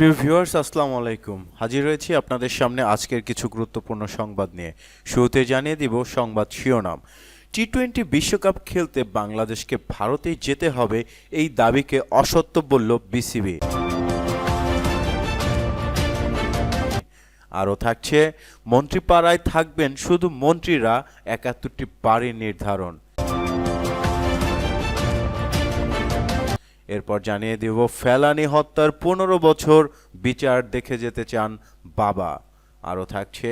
প্রিয় ভিউয়ার্স, আসসালামু আলাইকুম। হাজির হয়েছি আপনাদের সামনে আজকের কিছু গুরুত্বপূর্ণ সংবাদ নিয়ে। শুরুতে জানিয়ে দিব সংবাদ শিরোনাম। টি টোয়েন্টি বিশ্বকাপ খেলতে বাংলাদেশকে ভারতেই যেতে হবে এই দাবিকে অসত্য বলল বিসিবি। আরও থাকছে, মন্ত্রীপাড়ায় থাকবেন শুধু মন্ত্রীরা, একাত্তরটি বাড়ি নির্ধারণ। এরপর জানিয়ে দেব, ফেলানি হত্যার পনেরো বছর বিচার দেখে যেতে চান বাবা। আরও থাকছে,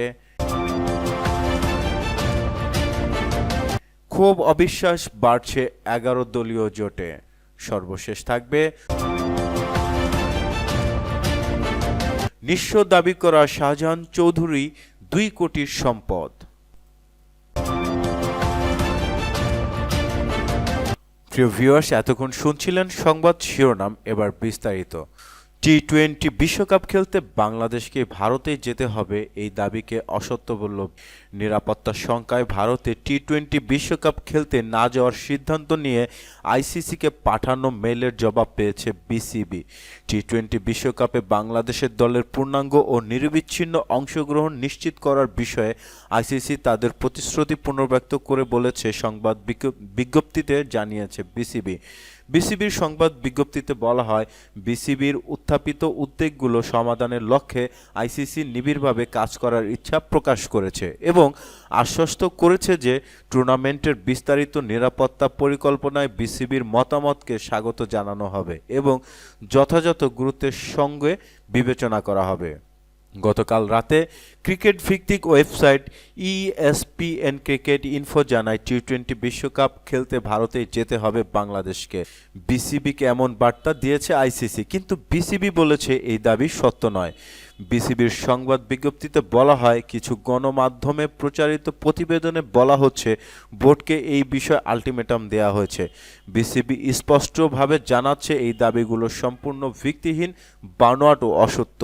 খুব অবিশ্বাস বাড়ছে এগারো দলীয় জোটে। সর্বশেষ থাকবে নিঃস্ব দাবি করা শাহজাহান চৌধুরী দুই কোটির সম্পদ। প্রিয় ভিউয়ার্স এতক্ষণ শুনছিলেন সংবাদ শিরোনাম এবার বিস্তারিত। টি টোয়েন্টি বিশ্বকাপ খেলতে বাংলাদেশকে ভারতে যেতে হবে এই দাবিকে অসত্য বলল। নিরাপত্তা শঙ্কায় ভারতে টি টোয়েন্টি বিশ্বকাপ খেলতে না যাওয়ার সিদ্ধান্ত নিয়ে আইসিসিকে পাঠানো মেলের জবাব পেয়েছে বিসিবি টি টোয়েন্টি বিশ্বকাপে বাংলাদেশের দলের পূর্ণাঙ্গ ও নিরবিচ্ছিন্ন অংশগ্রহণ নিশ্চিত করার বিষয়ে আইসিসি তাদের প্রতিশ্রুতি পুনর্ব্যক্ত করে বলেছে সংবাদ বিজ্ঞ- বিজ্ঞপ্তিতে জানিয়েছে বিসিবি বিসিবির সংবাদ বিজ্ঞপ্তিতে বলা হয়, বিসিবির উত্থাপিত উদ্বেগগুলো সমাধানের লক্ষ্যে আইসিসি নিবিড়ভাবে কাজ করার ইচ্ছা প্রকাশ করেছে এবং আশ্বস্ত করেছে যে টুর্নামেন্টের বিস্তারিত নিরাপত্তা পরিকল্পনায় বিসিবির মতামতকে স্বাগত জানানো হবে এবং যথাযথ গুরুত্বের সঙ্গে বিবেচনা করা হবে। গতকাল রাতে ক্রিকেট ভিত্তিক website E ESPN cricket info জানায় টি টোয়েন্টি বিশ্বকাপ খেলতে ভারতে যেতে হবে বাংলাদেশকে। বিসিবিকে এমন বার্তা দিয়েছে আইসিসি, কিন্তু বিসিবি বলেছে এই দাবি সত্য নয়। বিসিবির সংবাদ বিজ্ঞপ্তিতে বলা হয়, কিছু গণমাধ্যমে প্রচারিত প্রতিবেদনে বলা হচ্ছে বোর্ডকে এই বিষয়ে আলটিমেটাম দেওয়া হয়েছে। বিসিবি স্পষ্টভাবে জানাচ্ছে, এই দাবিগুলো সম্পূর্ণ ভিত্তিহীন, বানোয়াট ও অসত্য।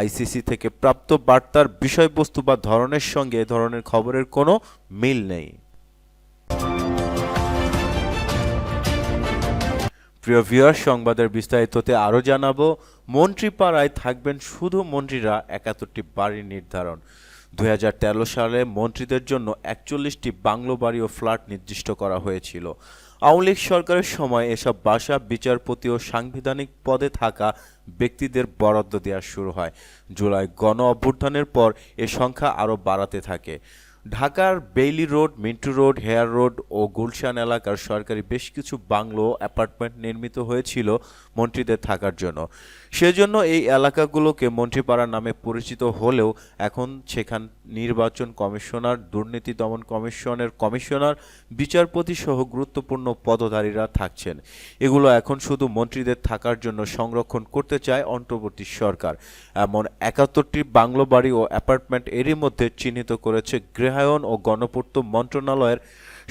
আইসিসি থেকে প্রাপ্ত বার্তার বিষয়বস্তু বা ধরনের সঙ্গে এ ধরনের খবরের কোনো মিল নেই। প্রিয় ভিউয়ার সংবাদের বিস্তারিততে আরও জানাব মন্ত্রীপাড়ায় থাকবেন শুধু মন্ত্রীরা একাত্তরটি বাড়ি নির্ধারণ। দু হাজার তেরো সালে মন্ত্রীদের জন্য একচল্লিশটি বাংলো বাড়ি ও ফ্ল্যাট নির্দিষ্ট করা হয়েছিল। আওয়ামী লীগ সরকারের সময় এসব বাসা বিচারপতি ও সাংবিধানিক পদে থাকা ব্যক্তিদের বরাদ্দ দেওয়া শুরু হয়। জুলাই গণ অভ্যুত্থানের পর এ সংখ্যা আরও বাড়াতে থাকে। ঢাকার Bailey road, Mintu road, Hare road ও গুলশান এলাকার সরকারি বেশ কিছু বাংলো অ্যাপার্টমেন্ট নির্মিত হয়েছিল মন্ত্রীদের থাকার জন্য। সেজন্য এই এলাকাগুলোকে মন্ত্রীপাড়া নামে পরিচিত হলেও এখন সেখান নির্বাচন কমিশনার, দুর্নীতি দমন কমিশনের কমিশনার, বিচারপতি সহ গুরুত্বপূর্ণ পদধারীরা থাকছেন। এগুলো এখন শুধু মন্ত্রীদের থাকার জন্য সংরক্ষণ করতে চায় অন্তর্বর্তী সরকার। এমন একাত্তরটি বাংলো বাড়ি ও অ্যাপার্টমেন্ট এরই মধ্যে চিহ্নিত করেছে গৃহায়ন ও গণপূর্ত মন্ত্রণালয়ের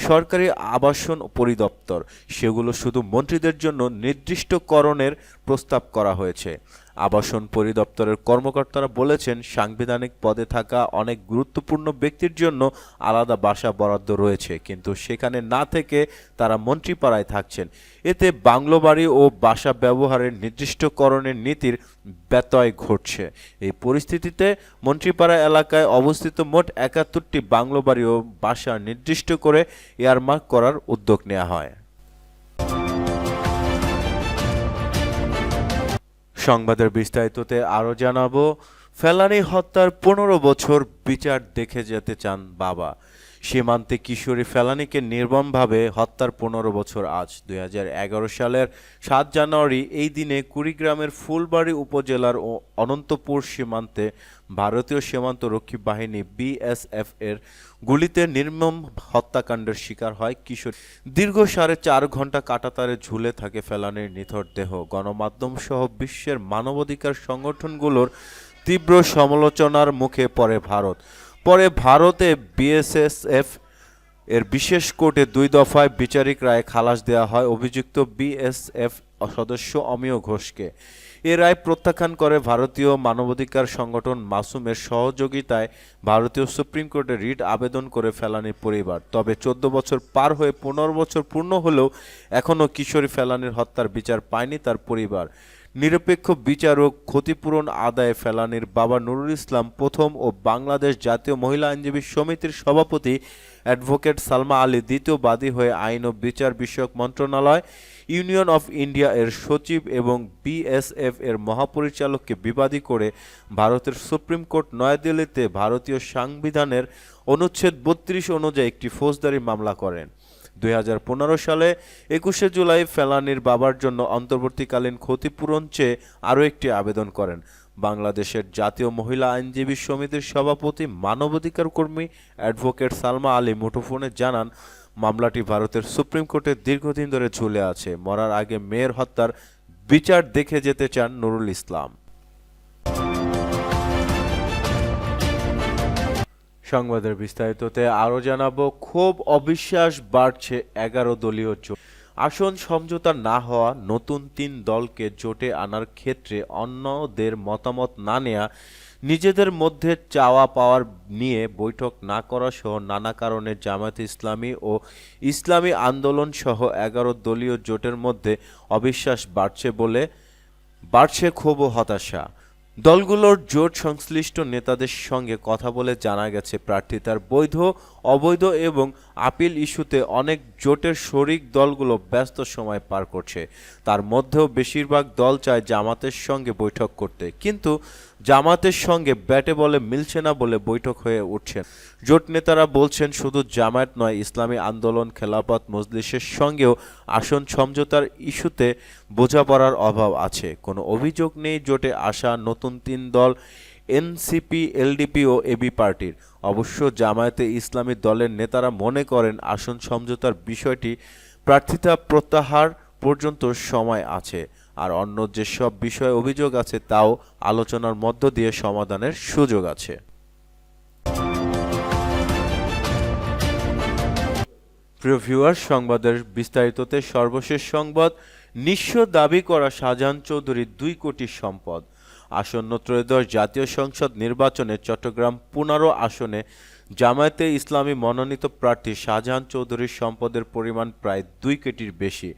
সরকারি আবাসন পরিদপ্তর। সেগুলো শুধু মন্ত্রীদের জন্য নির্দিষ্টকরণের প্রস্তাব করা হয়েছে। আবাসন পরিদপ্তরের কর্মকর্তারা বলেছেন, সাংবিধানিক পদে থাকা অনেক গুরুত্বপূর্ণ ব্যক্তির জন্য আলাদা বাসা বরাদ্দ রয়েছে, কিন্তু সেখানে না থেকে তারা মন্ত্রীপাড়ায় থাকছেন। এতে বাংলো বাড়ি ও বাসা ব্যবহারের নির্দিষ্টকরণের নীতির ব্যতয় ঘটছে। এই পরিস্থিতিতে মন্ত্রীপাড়া এলাকায় অবস্থিত মোট একাত্তরটি বাংলো বাড়ি ও বাসা নির্দিষ্ট করে এয়ারমার্ক করার উদ্যোগ নেওয়া হয়। সংবাদের বিস্তারিততে আরও জানাব ফেলানি হত্যার পনেরো বছর বিচার দেখে যেতে চান বাবা। সীমান্তে কিশোরী ফেলানিকে নির্মমভাবে হত্যার পনেরো বছর আজ। দুই হাজার এগারো সালের সাত জানুয়ারি এই দিনে কুড়িগ্রামের ফুলবাড়ি উপজেলার ও অনন্তপুর সীমান্তে ভারতীয় সীমান্ত রক্ষী বাহিনী বিএসএফ এর গুলিতে নির্মম হত্যাকাণ্ডের শিকার হয় কিশোর। দীর্ঘ সাড়ে চার ঘণ্টা কাটাতারে ঝুলে থাকে ফেলানির নিথর দেহ। গণমাধ্যম সহ বিশ্বের মানবাধিকার সংগঠনগুলোর তীব্র সমালোচনার মুখে পড়ে ভারত। পরে ভারতে বিএসএসএফ এর বিশেষ কোর্টে দুই দফায় বিচারিক রায়ে খালাস দেওয়া হয়। অভিযুক্ত বিএসএফ সদস্য অমিয় ঘোষকে। এ রায় প্রত্যাখ্যান করে ভারতীয় মানবাধিকার সংগঠন মাসুমের সহযোগিতায় ভারতীয় সুপ্রিম কোর্টে রিট আবেদন করে ফেলানির পরিবার। তবে চোদ্দ বছর পার হয়ে পনেরো বছর পূর্ণ হলেও এখনও কিশোরী ফেলানির হত্যার বিচার পায়নি তার পরিবার। নিরপেক্ষ বিচারক ক্ষতিপূরণ আদায়ে ফেলানির বাবা নুরুল ইসলাম প্রথম ও বাংলাদেশ জাতীয় মহিলা আইনজীবী সমিতির সভাপতি অ্যাডভোকেট সালমা আলী দ্বিতীয় বাদী হয়ে আইন ও বিচার বিষয়ক মন্ত্রণালয়, ইউনিয়ন অফ ইন্ডিয়া এর সচিব এবং বিএসএফ এর মহাপরিচালককে বিবাদী করে ভারতের সুপ্রিম কোর্ট নয়াদিল্লিতে ভারতীয় সংবিধানের অনুচ্ছেদ বত্রিশ অনুযায়ী একটি ফৌজদারি মামলা করেন। দুই হাজার পনেরো সালে একুশে জুলাই ফেলানির বাবার জন্য অন্তর্বর্তীকালীন ক্ষতিপূরণ চেয়ে আরও একটি আবেদন করেন। বাংলাদেশের জাতীয় মহিলা আইনজীবী সমিতির সভাপতি মানবাধিকার কর্মী অ্যাডভোকেট সালমা আলী মুঠোফোনে জানান, মামলাটি ভারতের সুপ্রিম কোর্টে দীর্ঘদিন ধরে ঝুলে আছে। মরার আগে মেয়ের হত্যার বিচার দেখে যেতে চান নুরুল ইসলাম। সংবাদের বিস্তারিততে আরও জানাব, খুব অবিশ্বাস বাড়ছে এগারো দলীয় জোট। আসন সমঝোতা না হওয়া নতুন তিন দলকে জোটে আনার ক্ষেত্রে অন্যদের মতামত না নেয়া, নিজেদের মধ্যে চাওয়া পাওয়ার নিয়ে বৈঠক না করা সহ নানা কারণে জামায়াত ইসলামী ও ইসলামী আন্দোলন সহ এগারো দলীয় জোটের মধ্যে অবিশ্বাস বাড়ছে বলে বাড়ছে ক্ষোভ হতাশা। দলগুলোর জোট সংশ্লিষ্ট নেতাদের সঙ্গে কথা বলে জানা গেছে, প্রার্থী তার বৈধ, অবৈধ এবং আপিল ইস্যুতে অনেক জোটের শরিক দলগুলো ব্যস্ত সময় পার করছে। তার মধ্যেও বেশিরভাগ দল চায় জামাতের সঙ্গে বৈঠক করতে। কিন্তু জামাতের সঙ্গে ব্যাটে বলে মিলছে না বলে বৈঠক হয়ে উঠছেন জোট নেতারা বলছেন, শুধু জামায়াত নয়, ইসলামী আন্দোলন, খেলাফত, মজলিসের সঙ্গেও আসন সমঝোতার ইস্যুতে বোঝাপড়ার অভাব আছে। কোনো অভিযোগ নেই জোটে আসা নতুন তিন দল, এনসিপি, এলডিপি ও এবি পার্টির। অবশ্য জামায়াতে ইসলামী দলের নেতারা মনে করেন, আসন সমঝোতার বিষয়টি প্রার্থিতা প্রত্যাহার পর্যন্ত সময় আছে। আর অন্য যেসব বিষয়ে অভিযোগ আছে, তাও আলোচনার মধ্য দিয়ে সমাধানের সুযোগ আছে। প্রিয় ভিউয়ার সংবাদের বিস্তারিততে সর্বশেষ সংবাদ, নিঃস্ব দাবি করা শাহজাহান চৌধুরীর দুই কোটি সম্পদ। আসন্ন ত্রয়োদশ জাতীয় সংসদ নির্বাচনে চট্টগ্রাম পনেরো আসনে জামায়াতে ইসলামী মনোনীত প্রার্থী শাহজাহান চৌধুরীর সম্পদের পরিমাণ প্রায় দুই কোটির বেশি।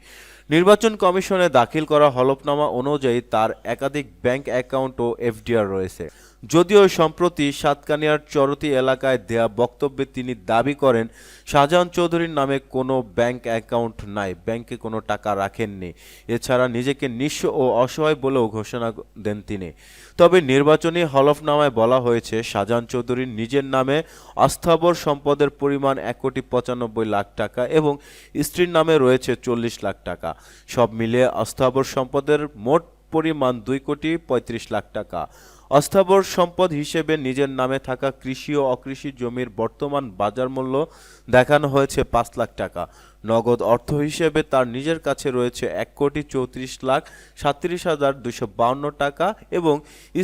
নির্বাচন কমিশনে দাখিল করা হলফনামা অনুযায়ী তার একাধিক ব্যাংক অ্যাকাউন্ট ও এফডিআর রয়েছে। যদিও সম্প্রতি সাতকানিয়ার চরতি এলাকায় দেয়া বক্তব্যে তিনি দাবি করেন, শাহজাহান চৌধুরীর নামে কোনো ব্যাংক অ্যাকাউন্ট নাই, ব্যাংকে কোনো টাকা রাখেননি। এছাড়া নিজেকে নিঃস্ব ও অসহায় বলেও ঘোষণা দেন তিনি। তবে নির্বাচনী হলফনামায় বলা হয়েছে, শাহজাহান চৌধুরীর নিজের নামে অস্থাবর সম্পদের পরিমাণ এক কোটি পঁচানব্বই লাখ টাকা এবং স্ত্রীর নামে রয়েছে চল্লিশ লাখ টাকা। সব মিলিয়ে অস্থাবর সম্পদের মোট পরিমাণ দুই কোটি পঁয়ত্রিশ লাখ টাকা। অস্থাবর সম্পদ হিসেবে নিজের নামে থাকা কৃষি ও অকৃষি জমির বর্তমান বাজার মূল্য দেখানো হয়েছে পাঁচ লাখ টাকা। নগদ অর্থ হিসেবে তার নিজের কাছে রয়েছে এক কোটি চৌত্রিশ লাখ সাতত্রিশ হাজার দুশো বাউন্ন টাকা এবং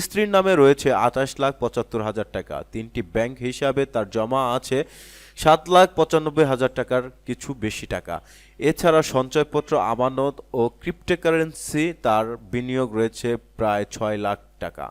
স্ত্রীর নামে রয়েছে আঠাশ লাখ পঁচাত্তর হাজার টাকা। তিনটি ব্যাংক হিসাবে তার জমা আছে সাত লাখ পঁচানব্বই হাজার টাকার কিছু বেশি টাকা। এছাড়া সঞ্চয়পত্র, আমানত ও ক্রিপ্টোকারেন্সি তার বিনিয়োগ রয়েছে প্রায় ছয় লাখ টাকা।